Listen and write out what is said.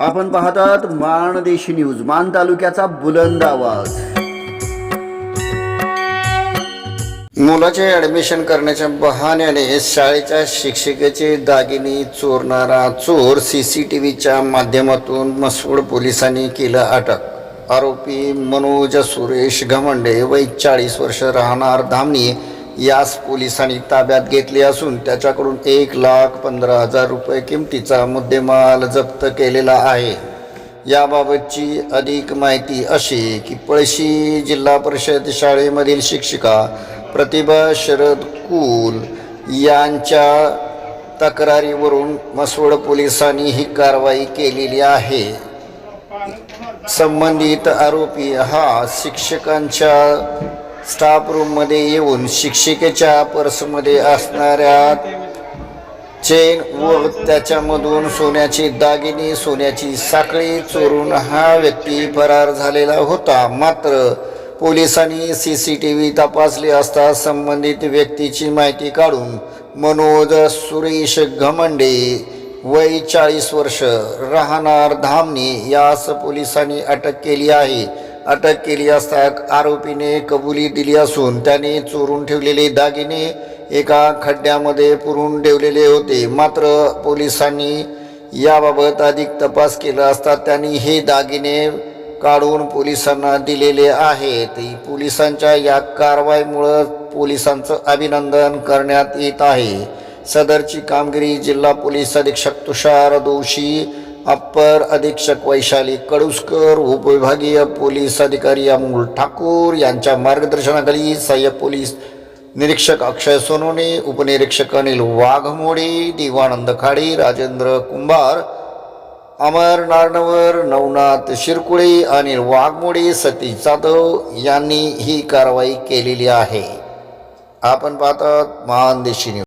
आपण पाहतात माणदेशी न्यूज मान तालुक्याचा बुलंद आवाज. मुलाचे ॲडमिशन करण्याच्या बहाण्याने शाळेच्या शिक्षिकेचे दागिने चोरणारा चोर सी सी टी व्हीच्या माध्यमातून मसूड पोलिसांनी केलं अटक. आरोपी मनोज सुरेश घमंडे वय चाळीस वर्ष राहणार धामणी यास पोलिसांनी ताब्यात घेतले असून त्याच्याकडून एक लाख पंधरा हजार रुपये किमतीचा मुद्देमाल जप्त केलेला आहे. याबाबतची अधिक माहिती अशी की पळशी जिल्हा परिषद शाळेमधील शिक्षिका प्रतिभा शरद कुल यांच्या तक्रारीवरून मसवड पोलिसांनी ही कारवाई केलेली आहे. संबंधित आरोपी हा शिक्षकांच्या स्टाफ रूममध्ये येऊन शिक्षिकेच्या पर्समध्ये असणाऱ्या चेन व त्याच्यामधून सोन्याची दागिने सोन्याची साखळी चोरून हा व्यक्ती फरार झालेला होता. मात्र पोलिसांनी सी सी टी व्ही तपासले असता संबंधित व्यक्तीची माहिती काढून मनोज सुरेश घमंडे वय चाळीस वर्ष राहणार धामणी यास पोलिसांनी अटक केली आहे. अटक केली असता आरोपीने कबुली दिली असून त्याने चोरून ठेवलेले दागिने एका खड्ड्यामध्ये पुरून ठेवलेले होते. मात्र पोलिसांनी याबाबत अधिक तपास केला असता त्यांनी हे दागिने काढून पोलिसांना दिलेले आहेत. पोलिसांच्या या कारवाईमुळं पोलिसांचं अभिनंदन करण्यात येत आहे. सदरची कामगिरी जिल्हा पोलीस अधीक्षक तुषार दोशी अप्पर अधीक्षक वैशाली कडुसकर उपविभागीय पोलीस अधिकारी अमोल ठाकूर यांच्या मार्गदर्शनाखाली सहाय्यक पोलीस निरीक्षक अक्षय सोनोने उपनिरीक्षक अनिल वाघमोडे दिवानंद खाडे राजेंद्र कुंभार अमर नारणवर नवनाथ शिरकुळे अनिल वाघमोडे सतीश जाधव यांनी ही कारवाई केलेली आहे. आपण पाहतात महानदेशी न्यूज.